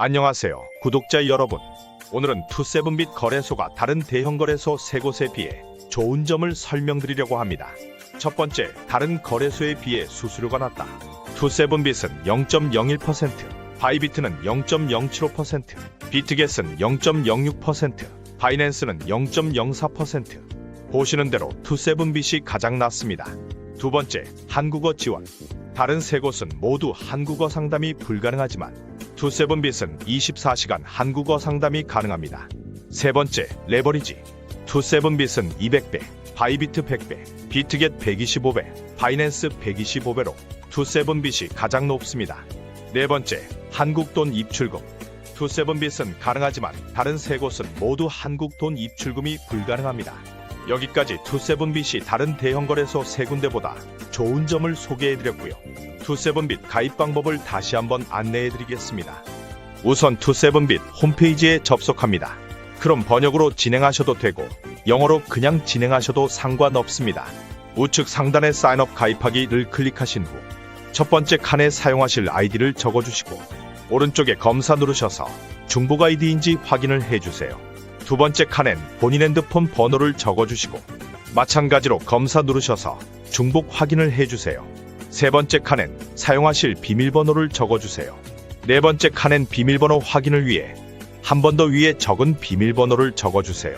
안녕하세요, 구독자 여러분. 오늘은 투세븐빛 거래소가 다른 대형 거래소 세 곳에 비해 좋은 점을 설명드리려고 합니다. 첫 번째, 다른 거래소에 비해 수수료가 낮다. 투세븐빛은 0.01%, 바이비트는 0.075%, 비트겟은 0.06%, 바이낸스는 0.04%. 보시는 대로 투세븐빛이 가장 낮습니다. 두 번째, 한국어 지원. 다른 세 곳은 모두 한국어 상담이 불가능하지만 투세븐빛은 24시간 한국어 상담이 가능합니다. 세 번째, 레버리지. 투세븐빛은 200배, 바이비트 100배, 비트겟 125배, 바이낸스 125배로 투세븐빛이 가장 높습니다. 네 번째, 한국 돈 입출금. 투세븐빛은 가능하지만 다른 세 곳은 모두 한국 돈 입출금이 불가능합니다. 여기까지 투세븐빛이 다른 대형 거래소 세 군데보다 좋은 점을 소개해드렸고요. 투세븐빛 가입 방법을 다시 한번 안내해 드리겠습니다. 우선 투세븐빛 홈페이지에 접속합니다. 그럼 번역으로 진행하셔도 되고 영어로 그냥 진행하셔도 상관없습니다. 우측 상단에 사인업 가입하기를 클릭하신 후 첫 번째 칸에 사용하실 아이디를 적어주시고 오른쪽에 검사 누르셔서 중복 아이디인지 확인을 해주세요. 두 번째 칸엔 본인 핸드폰 번호를 적어주시고 마찬가지로 검사 누르셔서 중복 확인을 해주세요. 세 번째 칸엔 사용하실 비밀번호를 적어주세요. 네 번째 칸엔 비밀번호 확인을 위해 한 번 더 위에 적은 비밀번호를 적어주세요.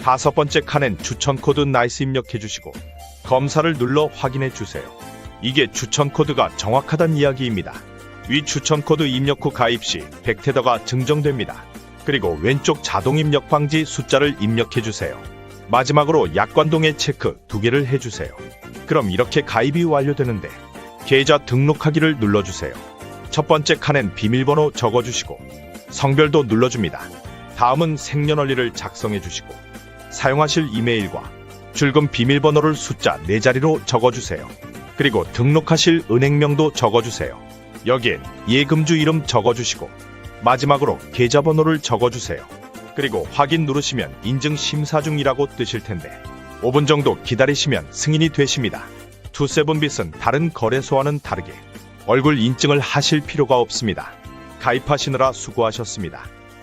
다섯 번째 칸엔 추천 코드 나이스 입력해주시고 검사를 눌러 확인해주세요. 이게 추천 코드가 정확하단 이야기입니다. 위 추천 코드 입력 후 가입 시 백테더가 증정됩니다. 그리고 왼쪽 자동 입력 방지 숫자를 입력해주세요. 마지막으로 약관동의 체크 두 개를 해주세요. 그럼 이렇게 가입이 완료되는데 계좌 등록하기를 눌러주세요. 첫 번째 칸엔 비밀번호 적어주시고 성별도 눌러줍니다. 다음은 생년월일을 작성해 주시고 사용하실 이메일과 출금 비밀번호를 숫자 4자리로 적어주세요. 그리고 등록하실 은행명도 적어주세요. 여기엔 예금주 이름 적어주시고 마지막으로 계좌번호를 적어주세요. 그리고 확인 누르시면 인증 심사 중이라고 뜨실 텐데 5분 정도 기다리시면 승인이 되십니다. 투세븐빛은 다른 거래소와는 다르게 얼굴 인증을 하실 필요가 없습니다. 가입하시느라 수고하셨습니다.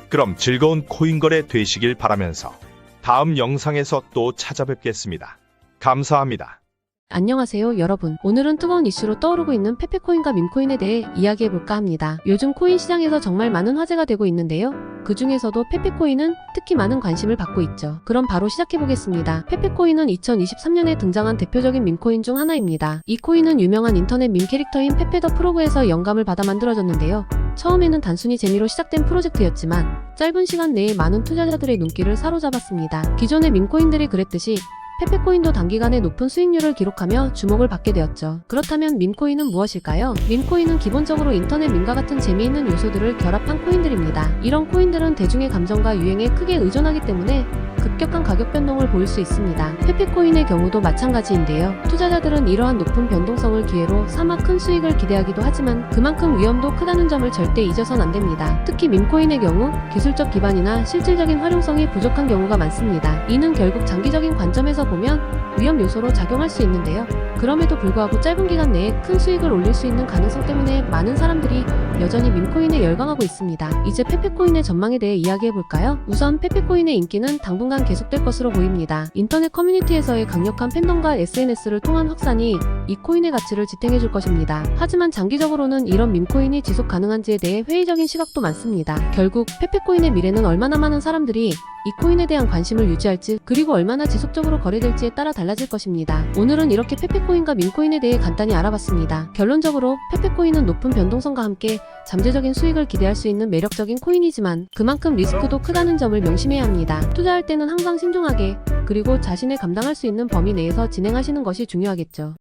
그럼 즐거운 코인 거래 되시길 바라면서 다음 영상에서 또 찾아뵙겠습니다. 감사합니다. 안녕하세요, 여러분. 오늘은 뜨거운 이슈로 떠오르고 있는 페페코인과 밈코인에 대해 이야기해볼까 합니다. 요즘 코인 시장에서 정말 많은 화제가 되고 있는데요. 그 중에서도 페페코인은 특히 많은 관심을 받고 있죠. 그럼 바로 시작해보겠습니다. 페페코인은 2023년에 등장한 대표적인 밈코인 중 하나입니다. 이 코인은 유명한 인터넷 밈 캐릭터인 페페 더 프로그에서 영감을 받아 만들어졌는데요. 처음에는 단순히 재미로 시작된 프로젝트였지만 짧은 시간 내에 많은 투자자들의 눈길을 사로잡았습니다. 기존의 밈코인들이 그랬듯이 페페코인도 단기간에 높은 수익률을 기록하며 주목을 받게 되었죠. 그렇다면 밈코인은 무엇일까요? 밈코인은 기본적으로 인터넷 밈과 같은 재미있는 요소들을 결합한 코인들입니다. 이런 코인들은 대중의 감정과 유행에 크게 의존하기 때문에 급격한 가격 변동을 보일 수 있습니다. 페페코인의 경우도 마찬가지인데요. 투자자들은 이러한 높은 변동성을 기회로 사마 큰 수익을 기대하기도 하지만 그만큼 위험도 크다는 점을 절대 잊어선 안 됩니다. 특히 밈코인의 경우 기술적 기반이나 실질적인 활용성이 부족한 경우가 많습니다. 이는 결국 장기적인 관점에서 보면 위험 요소로 작용할 수 있는데요. 그럼에도 불구하고 짧은 기간 내에 큰 수익을 올릴 수 있는 가능성 때문에 많은 사람들이 여전히 밈코인에 열광하고 있습니다. 이제 페페코인의 전망에 대해 이야기해 볼까요? 우선 페페코인의 인기는 당분간 계속될 것으로 보입니다. 인터넷 커뮤니티에서의 강력한 팬덤과 SNS를 통한 확산이 이 코인의 가치를 지탱해 줄 것입니다. 하지만 장기적으로는 이런 밈코인이 지속 가능한지에 대해 회의적인 시각도 많습니다. 결국 페페코인의 미래는 얼마나 많은 사람들이 이 코인에 대한 관심을 유지할지 그리고 얼마나 지속적으로 거래될지에 따라 달라질 것입니다. 오늘은 이렇게 페페코인과 밈코인에 대해 간단히 알아봤습니다. 결론적으로 페페코인은 높은 변동성과 함께 잠재적인 수익을 기대할 수 있는 매력적인 코인이지만 그만큼 리스크도 크다는 점을 명심해야 합니다. 투자할 때는 항상 신중하게 그리고 자신의 감당할 수 있는 범위 내에서 진행하시는 것이 중요하겠죠.